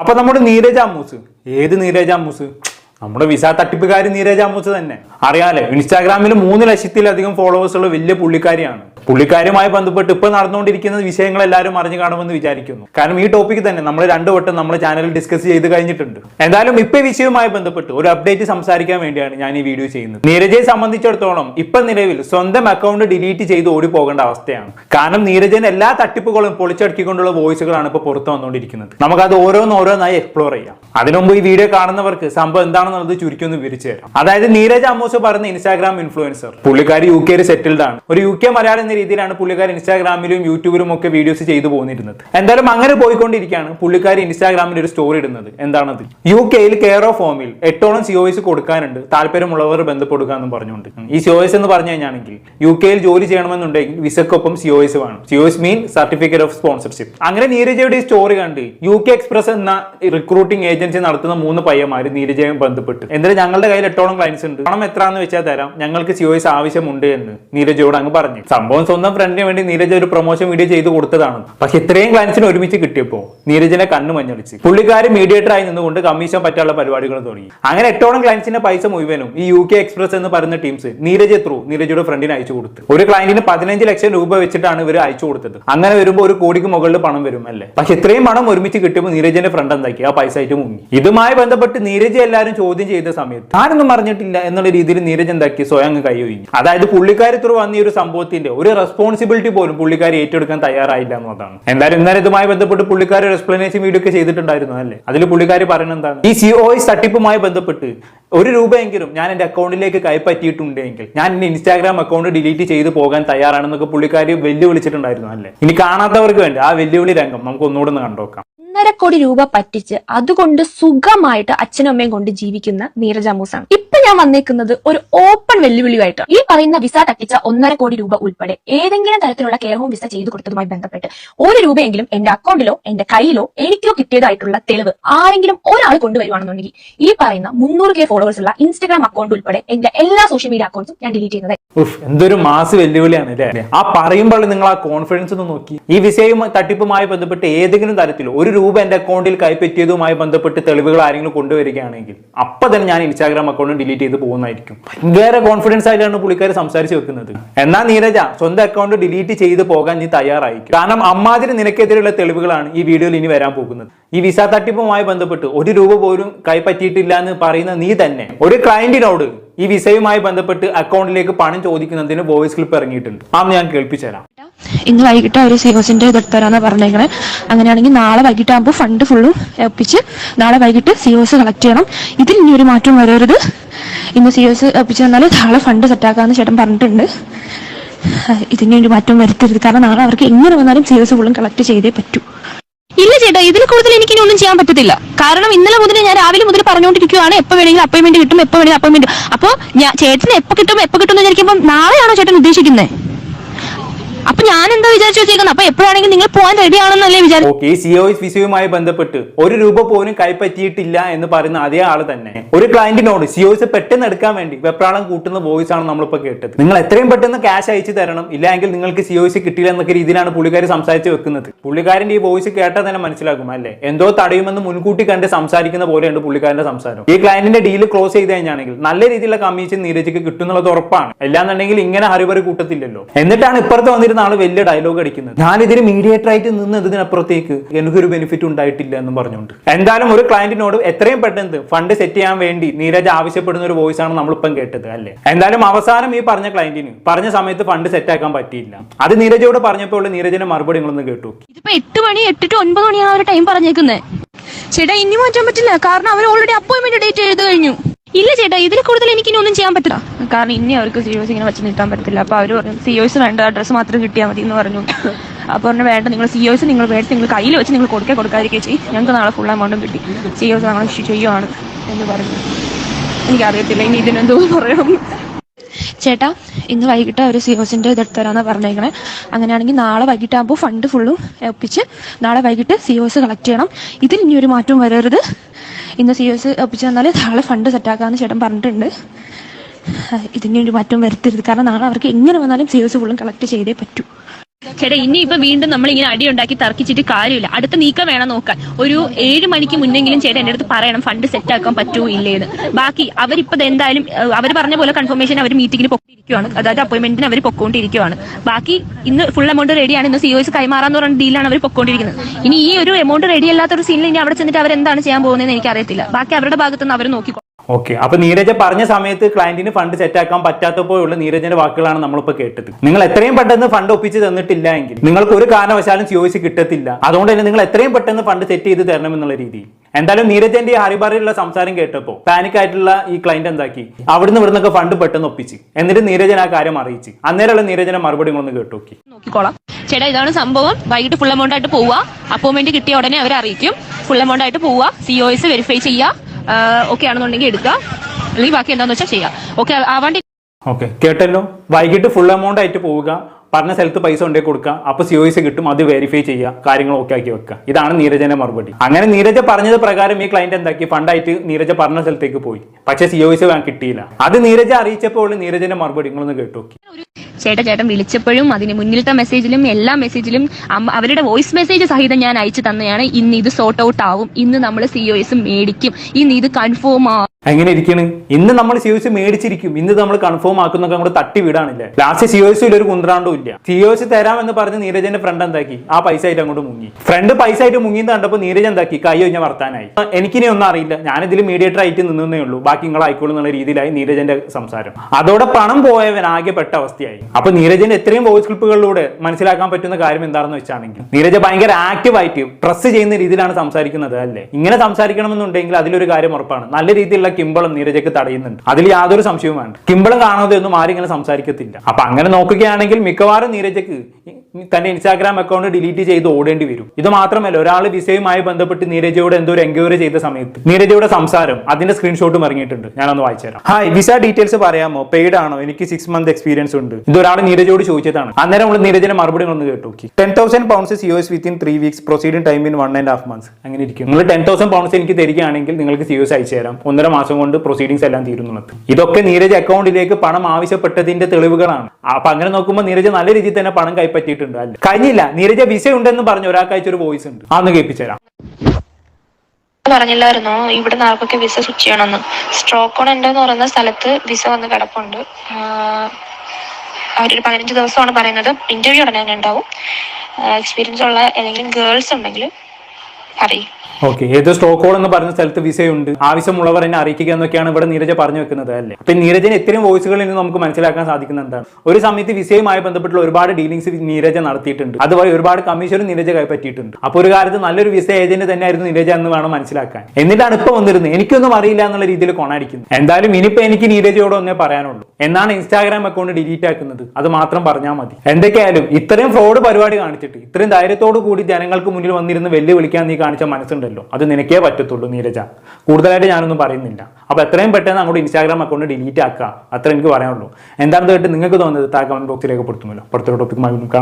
അപ്പൊ നമ്മുടെ നീരജ് അമ്മൂസ് ഏത് നീരജ് അമ്മൂസ് നമ്മുടെ വിസ തട്ടിപ്പുകാരി നീരജ് അമ്മൂസ് തന്നെ. അറിയാലേ ഇൻസ്റ്റാഗ്രാമിൽ മൂന്ന് ലക്ഷത്തിലധികം ഫോളോവേഴ്സ് ഉള്ള വലിയ പുള്ളിക്കാരിയാണ്. പുള്ളിക്കാരുമായി ബന്ധപ്പെട്ട് ഇപ്പൊ നടന്നുകൊണ്ടിരിക്കുന്ന വിഷയങ്ങൾ എല്ലാവരും അറിഞ്ഞു കാണുമെന്ന് വിചാരിക്കുന്നു. കാരണം ഈ ടോപ്പിക്ക് തന്നെ നമ്മൾ രണ്ടു വട്ടം നമ്മുടെ ചാനലിൽ ഡിസ്കസ് ചെയ്ത് കഴിഞ്ഞിട്ടുണ്ട്. എന്തായാലും ഇപ്പൊ വിഷയവുമായി ബന്ധപ്പെട്ട് ഒരു അപ്ഡേറ്റ് സംസാരിക്കാൻ വേണ്ടിയാണ് ഞാൻ ഈ വീഡിയോ ചെയ്യുന്നത്. നീരജയെ സംബന്ധിച്ചിടത്തോളം ഇപ്പൊ നിലവിൽ സ്വന്തം അക്കൗണ്ട് ഡിലീറ്റ് ചെയ്ത് ഓടി പോകേണ്ട അവസ്ഥയാണ്. കാരണം നീരജൻ എല്ലാ തട്ടിപ്പുകളും പൊളിച്ചടുക്കിക്കൊണ്ടുള്ള വോയിസുകളാണ് ഇപ്പൊ പുറത്തു വന്നുകൊണ്ടിരിക്കുന്നത്. നമുക്കത് ഓരോന്നോരോന്നായി എക്സ്പ്ലോർ ചെയ്യാം. അതിനുമുമ്പ് ഈ വീഡിയോ കാണുന്നവർക്ക് സംഭവം എന്താണെന്നുള്ളത് ചുരുക്കി ഒന്ന് വിവരിച്ചു തരാം. അതായത് നീരജ് അമ്മോസ് പറഞ്ഞ ഇൻസ്റ്റാഗ്രാം ഇൻഫ്ലുവൻസർ പുള്ളിക്കാരി യു കെയിൽ സെറ്റിൽഡ് ആണ്. ഒരു യു കെ മലയാളം രീതിയിലാണ് പുള്ളിക്കാർ ഇൻസ്റ്റാഗ്രാമിലും യൂട്യൂബിലും ഒക്കെ വീഡിയോസ് ചെയ്തു പോന്നിരുന്നത്. എന്തായാലും അങ്ങനെ പോയിക്കൊണ്ടിരിക്കുകയാണ് പുള്ളിക്കാർ ഇൻസ്റ്റാഗ്രാമിൽ ഒരു സ്റ്റോറി ഇടുന്നത്. എന്താണത്? യു കെയിൽ കെയർ ഓഫ് ഹോമിൽ എട്ടോളം സിഒഎസ് കൊടുക്കാനുണ്ട്. താല്പര്യമുള്ളവർ ബന്ധപ്പെടുക എന്ന് പറഞ്ഞുകൊണ്ട് ഈ സിഒഎസ് എന്ന് പറഞ്ഞു കഴിഞ്ഞാണെങ്കിൽ യു കെയിൽ ജോലി ചെയ്യണമെന്നുണ്ടെങ്കിൽ വിസക്കൊപ്പം സിഒഎസ് വേണം. COS mean certificate of sponsorship അങ്ങനെ നീരജയുടെ ഈ സ്റ്റോറി കണ്ട് യു കെ എക്സ്പ്രസ് എന്ന റിക്രൂട്ടിംഗ് ഏജൻസി നടത്തുന്ന മൂന്ന് പയ്യന്മാർ നീരജയും ബന്ധപ്പെട്ട്. എന്നിട്ട് ഞങ്ങളുടെ കയ്യിൽ എട്ടോളം ക്ലയൻസ് ഉണ്ട്. പണം എത്രാന്ന് വെച്ചാൽ തരാം. ഞങ്ങൾക്ക് സിഒഎസ് ആവശ്യമുണ്ട് എന്ന് നീരജയോട് അങ്ങ് പറഞ്ഞു. സംഭവം സ്വന്തം ഫ്രണ്ടിന് വേണ്ടി നീരജ് ഒരു പ്രൊമോഷൻ വീഡിയോ ചെയ്ത് കൊടുത്തതാണ്. പക്ഷെ ഇത്രയും ക്ലയൻസിന് ഒരുമിച്ച് കിട്ടിയപ്പോ നീരജിനെ കണ്ണു മഞ്ഞളിച്ച്. മീഡിയേറ്റർ ആയി നിന്നുകൊണ്ട് കമ്മീഷൻ പറ്റാനുള്ള പരിപാടികൾ തുടങ്ങി. അങ്ങനെ എട്ടോളം ക്ലയൻസിന്റെ പൈസ മുഴുവനും ഈ യു കെ എക്സ്പ്രസ് എന്ന് പറയുന്ന ടീംസ് നീരജ് ത്രൂ നീരജയുടെ ഫ്രണ്ടിന് അയച്ചു കൊടുത്തു. ഒരു ക്ലയന്റിന് പതിനഞ്ച് ലക്ഷം രൂപ വെച്ചിട്ടാണ് ഇവർ അയച്ചു കൊടുത്തത്. അങ്ങനെ വരുമ്പോൾ ഒരു കോടിക്ക് മുകളിൽ പണം വരും അല്ലേ? പക്ഷെ ഇത്രയും പണം ഒരുമിച്ച് കിട്ടിയപ്പോൾ നീരജിന്റെ ഫ്രണ്ട് എന്താക്കി? ആ പൈസ ആയിട്ട് മുങ്ങി. ഇതുമായി ബന്ധപ്പെട്ട് നീരജ് എല്ലാവരും ചോദ്യം ചെയ്ത സമയത്ത് താനൊന്നും പറഞ്ഞിട്ടില്ല എന്നുള്ള രീതിയിൽ നീരജ് എന്താക്കി? സ്വയം കൈ ഒഴിഞ്ഞു. അതായത് പുള്ളിക്കാരി ത്രൂ വന്ന ഈ ഒരു സംഭവത്തിന്റെ ഒരു റെസ്പോൺസിബിലിറ്റി പോലും പുള്ളിക്കാരി ഏറ്റെടുക്കാൻ തയ്യാറായില്ല എന്നതാണ് എന്തായാലും ഇന്നലെ ഇതുമായി ബന്ധപ്പെട്ട് പുള്ളിക്കാരി ഒരു എക്സ്പ്ലനേഷൻ വീഡിയോ ഒക്കെ ചെയ്തിട്ടുണ്ടായിരുന്നു അല്ലേ? അതിൽ പുള്ളിക്കാരി പറയുന്നത് എന്താണ്? ഈ സിഒഎസ് തട്ടിപ്പുമായി ബന്ധപ്പെട്ട് ഒരു രൂപയെങ്കിലും ഞാൻ എന്റെ അക്കൗണ്ടിലേക്ക് കൈപ്പറ്റിയിട്ടുണ്ടെങ്കിൽ ഞാൻ എന്റെ ഇൻസ്റ്റാഗ്രാം അക്കൗണ്ട് ഡിലീറ്റ് ചെയ്ത് പോകാൻ തയ്യാറാണെന്നൊക്കെ പുള്ളിക്കാരി വെല്ലുവിളിച്ചിട്ടുണ്ടായിരുന്നു അല്ലേ? ഇനി കാണാത്തവർക്ക് വേണ്ടി ആ വെല്ലുവിളി രംഗം നമുക്ക് ഒന്നുകൂടെ ഒന്ന് കണ്ടോക്കാം. ഒന്നര കോടി രൂപ പറ്റിച്ച് അതുകൊണ്ട് സുഖമായിട്ട് അച്ഛനും അമ്മയും കൊണ്ട് ജീവിക്കുന്ന നീരജ മൂസാണ്. ഇപ്പൊ ഞാൻ വന്നേക്കുന്നത് ഒരു ഓപ്പൺ വെല്ലുവിളിയായിട്ട് ഈ പറയുന്ന വിസ തട്ടിച്ച ഒന്നര കോടി രൂപ ഉൾപ്പെടെ ഏതെങ്കിലും തരത്തിലുള്ള കെയർ ഹോം വിസ ചെയ്തു കൊടുത്തതുമായി ബന്ധപ്പെട്ട് ഒരു രൂപയെങ്കിലും എന്റെ അക്കൗണ്ടിലോ എന്റെ കയ്യിലോ എനിക്കോ കിട്ടിയതായിട്ടുള്ള തെളിവ് ആരെങ്കിലും ഒരാൾ കൊണ്ടുവരുവാണെന്നുണ്ടെങ്കിൽ ഈ പറയുന്ന മുന്നൂറ് കെ ഫോളോവേഴ്സ് ഉള്ള ഇൻസ്റ്റാഗ്രാം അക്കൗണ്ട് ഉൾപ്പെടെ എന്റെ എല്ലാ സോഷ്യൽ മീഡിയ അക്കൗണ്ട്സും ഞാൻ ഡിലീറ്റ് ചെയ്യുന്നത് എന്തൊരു മാസ് വെല്ലുവിളിയാണ് അല്ലേ? ആ പറയുമ്പോൾ നിങ്ങൾ ആ കോൺഫിഡൻസ് ഒന്ന് നോക്കി. ഈ വിസയും തട്ടിപ്പുമായി ബന്ധപ്പെട്ട് ഏതെങ്കിലും തരത്തിൽ ഒരു രൂപ എന്റെ അക്കൗണ്ടിൽ കൈപ്പറ്റിയതുമായി ബന്ധപ്പെട്ട് തെളിവുകൾ ആരെങ്കിലും കൊണ്ടുവരികയാണെങ്കിൽ അപ്പൊ തന്നെ ഞാൻ ഇൻസ്റ്റാഗ്രാം അക്കൗണ്ട് ഡിലീറ്റ് ചെയ്ത് പോകുന്നതായിരിക്കും. വേറെ കോൺഫിഡൻസ് ആയിട്ടാണ് പുള്ളിക്കാർ സംസാരിച്ച് വെക്കുന്നത്. എന്നാൽ നീരജ സ്വന്തം അക്കൗണ്ട് ഡിലീറ്റ് ചെയ്ത് പോകാൻ നീ തയ്യാറായിരിക്കും. കാരണം അമ്മാതിരി നിനക്കെതിരെയുള്ള തെളിവുകളാണ് ഈ വീഡിയോയിൽ ഇനി വരാൻ പോകുന്നത്. ഈ വിസ തട്ടിപ്പുമായി ബന്ധപ്പെട്ട് ഒരു രൂപ പോലും കൈപ്പറ്റിയിട്ടില്ല എന്ന് പറയുന്ന നീ തന്നെ ഒരു ക്ലയന്റിനോട് ഈ വിസയുമായി ബന്ധപ്പെട്ട് അക്കൗണ്ടിലേക്ക് പണം ചോദിക്കുന്നതിന് വോയിസ് ക്ലിപ്പ് ഇറങ്ങിയിട്ടുണ്ട്. ആ ഞാൻ കേൾപ്പിച്ചു തരാം ഇന്ന് വൈകിട്ട് അവർ സിഒസിന്റെ ഇത് എടുത്തരാന്ന് പറഞ്ഞേക്കണേ. അങ്ങനെയാണെങ്കിൽ നാളെ വൈകിട്ട് ആകുമ്പോൾ ഫണ്ട് ഫുള്ളും ഒപ്പിച്ച് നാളെ വൈകിട്ട് സിഒസ് കളക്ട് ചെയ്യണം. ഇതിൽ ഇനി ഒരു മാറ്റം വരരുത്. ഇന്ന് സിഒസ് ഒപ്പിച്ച് തന്നാൽ നാളെ ഫണ്ട് സെറ്റാക്കാന്ന് ചേട്ടൻ പറഞ്ഞിട്ടുണ്ട്. ഇതിന് ഒരു മാറ്റം വരുത്തരുത്. കാരണം നാളെ അവർക്ക് എങ്ങനെ വന്നാലും സിഒസ് ഫുള്ളും കളക്ട് ചെയ്തേ പറ്റൂ. ഇല്ല ചേട്ടാ ഇതിൽ കൂടുതൽ എനിക്ക് ഒന്നും ചെയ്യാൻ പറ്റത്തില്ല. കാരണം ഇന്നലെ മുതൽ ഞാൻ രാവിലെ മുതൽ പറഞ്ഞുകൊണ്ടിരിക്കുകയാണ് എപ്പോൾ വേണമെങ്കിലും അപ്പോയിന്റ്മെന്റ് കിട്ടും എപ്പോൾ വേണമെങ്കിലും അപ്പോയിന്റ്മെന്റ്. അപ്പോൾ ചേട്ടന് എപ്പോ കിട്ടും എപ്പോ കിട്ടും എന്ന് വിചാരിക്കുമ്പോൾ നാളെയാണോ ചേട്ടൻ ഉദ്ദേശിക്കുന്നത് അപ്പൊ ഞാൻ എന്താ വിചാരിച്ചു വെച്ചേക്കുന്നത് അപ്പൊ എപ്പോഴാണെങ്കിലും നിങ്ങൾ പോകാൻ റെഡി ആണെന്നല്ലേ വിചാരിച്ചു? ബന്ധപ്പെട്ട് ഒരു രൂപ പോലും കൈപ്പറ്റിയിട്ടില്ല എന്ന് പറയുന്ന അതേ ആൾ തന്നെ. ഒരു ക്ലയന്റിനോട് സിഒസ് പെട്ടെന്ന് എടുക്കാൻ വേണ്ടി വെപ്രാളം കൂട്ടുന്ന വോയിസ് ആണ് നമ്മളിപ്പോ കേട്ടത്. നിങ്ങൾ എത്രയും പെട്ടെന്ന് ക്യാഷ് അയച്ചു തരണം. ഇല്ലെങ്കിൽ നിങ്ങൾക്ക് സിഒസ് കിട്ടില്ല എന്നൊക്കെ രീതിയിലാണ് പുള്ളിക്കാരി സംസാരിച്ച് വെക്കുന്നത്. പുള്ളിക്കാരന്റെ ഈ വോയിസ് കേട്ടാൽ തന്നെ മനസ്സിലാക്കും അല്ലേ? എന്തോ തടയുമെന്ന് മുൻകൂട്ടി കണ്ട് സംസാരിക്കുന്ന പോലെയാണ് പുള്ളിക്കാരന്റെ സംസാരം. ഈ ക്ലയന്റിന്റെ ഡീൽ ക്ലോസ് ചെയ്ത് കഴിഞ്ഞാണെങ്കിൽ നല്ല രീതിയിലുള്ള കമ്മീഷൻ നീരജയ്ക്ക് കിട്ടുന്നുള്ളത് ഉറപ്പാണ്. അല്ലാന്നുണ്ടെങ്കിൽ ഇങ്ങനെ ഹരിവറി കൂട്ടത്തില്ലല്ലോ. എന്നിട്ടാണ് ഇപ്പുറത്ത് വന്നിരുന്ന ആൾ വലിയ ഡയലോഗ് അടിക്കുന്നത്. ഞാൻ ഇതിന് മീഡിയേറ്റർ ആയിട്ട് നിന്ന് ഇതിനപ്പുറത്തേക്ക് എനിക്കൊരു ബെനിഫിറ്റ് ഉണ്ടായിട്ടില്ല എന്ന് പറഞ്ഞുകൊണ്ട്. എന്തായാലും ഒരു ക്ലയന്റിനോട് എത്രയും പെട്ടെന്ന് ഫണ്ട് സെറ്റ് ചെയ്യാൻ വേണ്ടി നീരജ് ആവശ്യപ്പെടുന്ന ഒരു വോയിസ് ആണ് നമ്മളിപ്പം കേട്ടത് അല്ലേ? എന്തായാലും അവസാനം ഈ പറഞ്ഞ ക്ലയന്റിന് പറഞ്ഞ സമയത്ത് ഫണ്ട് സെറ്റ് ആക്കാൻ പറ്റിയില്ല. അത് നീരജയോട് പറഞ്ഞപ്പോൾ നീരജിന്റെ മറുപടി നിങ്ങളൊന്ന് കേട്ടു ഇതിപ്പോ എട്ട് മണി എട്ട് ടു ഒൻപത് മണിയാണ് ഒരു ടൈം പറഞ്ഞേക്കുന്നത് ചേട്ടാ ഇനി മാറ്റാൻ പറ്റില്ല. കാരണം അവർ ഓൾറെഡി അപ്പോയിന്റ്മെന്റ് ഡേറ്റ് എഴുതി കഴിഞ്ഞു. ഇല്ല ചേട്ടാ ഇതിൽ കൂടുതൽ എനിക്ക് ഇനി ഒന്നും ചെയ്യാൻ പറ്റില്ല. കാരണം ഇനി അവർക്ക് സിഒസ് ഇങ്ങനെ വെച്ച് നീട്ടാൻ പറ്റത്തില്ല. അപ്പൊ അവർ പറഞ്ഞു സിഒസ് വേണ്ട അഡ്രസ് മാത്രം കിട്ടിയാൽ മതി എന്ന് പറഞ്ഞു. അപ്പൊ പറഞ്ഞു വേണ്ട നിങ്ങൾ സിഒസ് നിങ്ങൾ വേണ്ട നിങ്ങൾ കയ്യിൽ വെച്ച് നിങ്ങൾ കൊടുക്കേ കൊടുക്കാതിരിക്കുക ചെയ്യും. ഞങ്ങൾക്ക് നാളെ ഫുൾ എമൗണ്ടും കിട്ടി. സിഒസ് ഞങ്ങൾ ഇഷ്യൂ ചെയ്യുവാണ് എന്ന് പറഞ്ഞു. എനിക്ക് അറിയത്തില്ല ഇനി ഇതിനെന്തോ പറയണം ചേട്ടാ ഇന്ന് വൈകിട്ട് അവർ സിഒസിന്റെ ഇത് എടുത്തരാന്ന് പറഞ്ഞേക്കണേ. അങ്ങനെയാണെങ്കിൽ നാളെ വൈകിട്ടാകുമ്പോൾ ഫണ്ട് ഫുള്ളും ഒപ്പിച്ച് നാളെ വൈകിട്ട് സിഒസ് കളക്ട് ചെയ്യണം. ഇതിൽ ഇനി ഒരു മാറ്റവും വരരുത്. ഇന്ന് സി എസ് ഒപ്പിച്ച് തന്നാൽ നാളെ ഫണ്ട് സെറ്റാക്കാന്ന് ചേട്ടൻ പറഞ്ഞിട്ടുണ്ട്. ഇതിന് ഒരു മാറ്റം വരുത്തരുത്. കാരണം നാളെ അവർക്ക് എങ്ങനെ വന്നാലും സി എസ് ഫുള്ളും കളക്ട് ചെയ്തേ പറ്റൂ. ചേട്ടാ ഇനി ഇപ്പൊ വീണ്ടും നമ്മൾ ഇങ്ങനെ അടി ഉണ്ടാക്കി തർക്കിച്ചിട്ട് കാര്യമില്ല. അടുത്ത നീക്കം വേണം നോക്കാൻ. ഒരു ഏഴ് മണിക്ക് മുന്നെങ്കിലും ചേട്ടാ എന്റെ അടുത്ത് പറയണം ഫണ്ട് സെറ്റ് ആക്കാൻ പറ്റൂ ഇല്ലേന്ന്. ബാക്കി അവരിപ്പോ ദേ എന്തായാലും അവർ പറഞ്ഞ പോലെ കൺഫർമേഷൻ അവർ മീറ്റിംഗിന് പൊക്കിയിരിക്കുവാണ് അതായത് അപ്പോയിന്റ്മെന്റിന് അവർ പൊക്കോണ്ടിരിക്കുവാണ്. ബാക്കി ഇന്ന് ഫുൾ എമൗണ്ട് റെഡിയാണ് ഇന്ന് സിഒസ് കൈമാറാന്ന് പറഞ്ഞ ഡീലാണ് അവർ പൊക്കോണ്ടിരിക്കുന്നത്. ഇനി ഈ ഒരു എമൗണ്ട് റെഡി അല്ലാത്ത ഒരു സീനിൽ ഇനി അവിടെ ചെന്നിട്ട് അവർ എന്താണ് ചെയ്യാൻ പോകുന്നതെന്ന് എനിക്ക് അറിയത്തില്ല ബാക്കി അവരുടെ ഭാഗത്തുനിന്ന് അവർ നോക്കി ഓക്കെ അപ്പൊ നീരജ പറഞ്ഞ സമയത്ത് ക്ലയന്റിന് ഫണ്ട് സെറ്റ് ആക്കാൻ പറ്റാത്തപ്പോഴുള്ള നീരജന്റെ വാക്കുകളാണ് നമ്മളിപ്പോ കേട്ടത്. നിങ്ങൾ എത്രയും പെട്ടെന്ന് ഫണ്ട് ഒപ്പിച്ച് തന്നിട്ടില്ല എങ്കിൽ നിങ്ങൾക്ക് ഒരു കാരണവശാലും ചോദിച്ച് കിട്ടത്തില്ല. അതുകൊണ്ട് തന്നെ നിങ്ങൾ എത്രയും പെട്ടെന്ന് ഫണ്ട് സെറ്റ് ചെയ്ത് തരണം എന്നുള്ള രീതി. എന്തായാലും നീരജന്റെ ഹരിബാറിലുള്ള സംസാരം കേട്ടപ്പോൾ പാനിക് ആയിട്ടുള്ള ഈ ക്ലയന്റ് എന്താക്കി? അവിടുന്ന് ഇവിടുന്നൊക്കെ ഫണ്ട് പെട്ടെന്ന് ഒപ്പിച്ച്. എന്നിട്ട് നീരജൻ ആ കാര്യം അറിയിച്ച്. അന്നേരമുള്ള നീരജനെ മറുപടി ഒന്ന് കേട്ടു നോക്കി. നോക്കിക്കോളാം. ചേട്ടാ ഇതാണ് സംഭവം. വൈകിട്ട് ഫുൾ എമൗണ്ട് ആയിട്ട് പോവുക. അപ്പോയിന്റ്മെന്റ് കിട്ടിയ ഉടനെ അവർ അറിയിക്കും ഫുൾ എമൗണ്ട് ആയിട്ട് പോവുക. സിഒഎസ് വെരിഫൈ ചെയ്യുക. ഓക്കെ ആണെന്നുണ്ടെങ്കിൽ എടുക്കുക അല്ലെങ്കിൽ ബാക്കി എന്താണെന്ന് വെച്ചാൽ ചെയ്യുക ഓക്കെ ആ വണ്ടി ഓക്കെ കേട്ടല്ലോ? വൈകിട്ട് ഫുൾ എമൗണ്ട് ആയിട്ട് പോവുക. പറഞ്ഞ സ്ഥലത്ത് പൈസ കൊണ്ടേ കൊടുക്കുക അപ്പൊ സി കിട്ടും അത് വെരിഫൈ ചെയ്യുക കാര്യങ്ങൾ ഓക്കെ ആക്കി വെക്കുക ഇതാണ് നീരജന്റെ മറുപടി. അങ്ങനെ നീരജ പറഞ്ഞത് പ്രകാരം ഈ ക്ലയന്റ് എന്താക്കി? ഫണ്ടായിട്ട് നീരജ പറഞ്ഞ സ്ഥലത്തേക്ക് പോയി. പക്ഷേ സിഒസ് കിട്ടിയില്ല. അത് നീരജ അറിയിച്ചപ്പോൾ നീരജന്റെ മറുപടി നിങ്ങളൊന്ന് കേട്ടു ചേട്ടാ ചേട്ടൻ വിളിച്ചപ്പോഴും അതിന് മുന്നിലത്തെ മെസ്സേജിലും എല്ലാ മെസ്സേജിലും അവരുടെ വോയിസ് മെസ്സേജ് സഹിതം ഞാൻ അയച്ചു തന്നെയാണ്. ഇന്ന് ഇത് സോർട്ട് ഔട്ട് ആവും. ഇന്ന് നമ്മൾ സി ഒ മേടിക്കും. ഇന്ന് ഇത് കൺഫേം ആവും എങ്ങനെ ഇരിക്കണ്? ഇന്ന് നമ്മൾ സിഒസ് മേടിച്ചിരിക്കും. ഇന്ന് നമ്മൾ കൺഫേം ആക്കുന്നൊക്കെ നമ്മൾ തട്ടി വിടാണില്ല? ലാസ്റ്റ് സിഒസിൽ ഒരു കുന്ത്രാണ്ടും ഇല്ല. തരാം തരാമെന്ന് പറഞ്ഞ് നീരജന്റെ ഫ്രണ്ട് എന്താക്കി? ആ പൈസ ആയിട്ട് അങ്ങോട്ട് മുങ്ങി. ഫ്രണ്ട് പൈസ ആയിട്ട് മുങ്ങിന്ന് കണ്ടപ്പോൾ നീരജ് എന്താക്കി? കൈ കഴിഞ്ഞ വർത്താനായി. എനിക്കിനി ഒന്നും അറിയില്ല. ഞാനിതിൽ മീഡിയേറ്റർ ആയിട്ട് നിന്നേ ഉള്ളൂ. ബാക്കി നിങ്ങൾ ആയിക്കോളൂ എന്നുള്ള രീതിയിലായി നീരജന്റെ സംസാരം. അതോടെ പണം പോയവൻ ആകെപ്പെട്ട പെട്ട അവസ്ഥയായി. അപ്പൊ നീരജന്റെ എത്രയും വോയിസ് ക്ലിപ്പുകളിലൂടെ മനസ്സിലാക്കാൻ പറ്റുന്ന കാര്യം എന്താണെന്ന് വെച്ചാണെങ്കിൽ നീരജ് ഭയങ്കര ആക്റ്റീവ് ആയിട്ട് പ്രസ് ചെയ്യുന്ന രീതിയിലാണ് സംസാരിക്കുന്നത് അല്ലേ? ഇങ്ങനെ സംസാരിക്കണമെന്നുണ്ടെങ്കിൽ അതിലൊരു കാര്യം ഉറപ്പാണ്. നല്ല രീതിയിലുള്ള കിമ്പളം നീരജയ്ക്ക് തടയുന്നുണ്ട്. അതിൽ യാതൊരു സംശയവും വേണ്ട. കിമ്പളം കാണാതെ ഒന്നും ആരും ഇങ്ങനെ സംസാരിക്കത്തില്ല. അപ്പൊ അങ്ങനെ നോക്കുകയാണെങ്കിൽ മിക്കവാറും നീരജയ്ക്ക് തന്റെ ഇൻസ്റ്റാഗ്രാം അക്കൗണ്ട് ഡിലീറ്റ് ചെയ്ത് ഓടേണ്ടി വരും. ഇത് മാത്രമല്ല ഒരാൾ വിസയുമായി ബന്ധപ്പെട്ട് നീരജയോട് എന്തോ ഒരു എൻക്വയറി ചെയ്ത സമയത്ത് നീരജയുടെ സംസാരം അതിന്റെ സ്ക്രീൻഷോട്ടും ഇറങ്ങിയിട്ടുണ്ട്. ഞാനൊന്ന് വായിച്ചുതരാം ഹായ് വിസ ഡീറ്റെയിൽസ് പറയാമോ? പെയ്ഡ് ആണോ എനിക്ക് സിക്സ് മന്ത് എക്സ്പീരിയൻസ് ഉണ്ട്. ഇത് ഒരാൾ നീരജയോട് ചോദിച്ചതാണ്. അന്നേരം നമ്മൾ നീരജിന്റെ മറുപടി ഒന്ന് കേട്ടു ten thousand pounds U S within three weeks proceeding time in one and half months അങ്ങനെ ഇരിക്കും നിങ്ങൾ ടെൻ തൗസൻഡ് പൗണ്ട്സ് എനിക്ക് തരികയാണെങ്കിൽ നിങ്ങൾക്ക് സി എസ് അയച്ചു തരാം. ഒന്നര കൊണ്ട് പ്രൊസീഡിങ്സ് എല്ലാം തീരുന്നുള്ളത് ഇതൊക്കെ നീരജ് അക്കൗണ്ടിലേക്ക് പണം ആവശ്യപ്പെട്ടതിന്റെ തെളിവുകളാണ്. അപ്പൊ അങ്ങനെ നോക്കുമ്പോൾ നീരജ് നല്ല രീതിയിൽ തന്നെ പണം കൈപ്പറ്റിയിട്ടുണ്ട് അല്ലേ? കഴിഞ്ഞില്ല നീരജ വിസ ഉണ്ടെന്ന് പറഞ്ഞ. ഒരാൾക്ക് അയച്ചൊരു വോയിസ് ഉണ്ട്. അന്ന് കേൾപ്പിച്ചു പറഞ്ഞില്ലായിരുന്നു? പറഞ്ഞില്ലായിരുന്നോ നാൾക്കൊക്കെ വിസ സ്വിച്ച് ചെയ്യണമെന്ന്. സ്ട്രോക്ക് ഓൺ ഉണ്ട് എന്ന് പറയുന്ന സ്ഥലത്ത് വിസ വന്ന് കിടപ്പുണ്ട്. അവരൊരു പതിനഞ്ച് ദിവസമാണ് പറയുന്നത്. ഇന്റർവ്യൂ ഉടനെ ഉണ്ടാവും. എക്സ്പീരിയൻസ് ഉള്ള ഏതെങ്കിലും ഗേൾസ് ഉണ്ടെങ്കിൽ ഓക്കെ ഏത് സ്റ്റോക്കോൾ എന്ന് പറഞ്ഞ സ്ഥലത്ത് വിസയുണ്ട്. ആവശ്യമുള്ളവർ എന്നെ അറിയിക്കുക എന്നൊക്കെയാണ് ഇവിടെ നീരജ പറഞ്ഞു വെക്കുന്നത് അല്ലേ? അപ്പൊ നീരജിന് ഇത്രയും വോയിസുകളിൽ നിന്ന് നമുക്ക് മനസ്സിലാക്കാൻ സാധിക്കുന്ന എന്താണ്? ഒരു സമയത്ത് വിസയുമായി ബന്ധപ്പെട്ടുള്ള ഒരുപാട് ഡീലിംഗ്സ് നീരജ നടത്തിയിട്ടുണ്ട്. അതുപോലെ ഒരുപാട് കമ്മീഷനും നീരജ കൈപ്പറ്റിയിട്ടുണ്ട്. അപ്പൊ ഒരു കാലത്ത് നല്ലൊരു വിസ ഏജന്റ് തന്നെയായിരുന്നു നീരജ എന്ന് വേണം മനസ്സിലാക്കാൻ. എന്നിട്ടാണ് ഇപ്പൊ വന്നിരുന്നത്. എനിക്കൊന്നും അറിയില്ല എന്നുള്ള രീതിയിൽ കൊണാടിക്കുന്നത് എന്തായാലും ഇനിയിപ്പോ എനിക്ക് നീരജയോട് ഒന്നേ പറയാനുള്ളൂ. എന്നാണ് ഇൻസ്റ്റാഗ്രാം അക്കൗണ്ട് ഡിലീറ്റ് ആക്കുന്നത്. അത് മാത്രം പറഞ്ഞാൽ മതി. എന്തൊക്കെയായാലും ഇത്രയും ഫ്രോഡ് പരിപാടി കാണിച്ചിട്ട് ഇത്രയും ധൈര്യത്തോടു കൂടി ജനങ്ങൾക്ക് മുന്നിൽ വന്നിരുന്ന് വെല്ലുവിളിക്കാൻ നീ കാണിച്ച മനസ്സുണ്ടല്ലോ. അത് നിനക്കേ പറ്റത്തുള്ളൂ നീരജ. കൂടുതലായിട്ട് ഞാനൊന്നും പറയുന്നില്ല. അപ്പോൾ എത്രയും പെട്ടെന്ന് അങ്ങോട്ട് ഇൻസ്റ്റാഗ്രാം അക്കൗണ്ട് ഡിലീറ്റ് ആക്കുക. അത്ര എനിക്ക് പറയാനുള്ളൂ. എന്താണെന്ന് കേട്ട് നിങ്ങൾക്ക് തോന്നുന്നത് താ കമന്റ് ബോക്സിലേക്ക് പെടുത്തുമല്ലോ പുറത്തൊരു ടോപ്പിക്കുമായി കാണാം.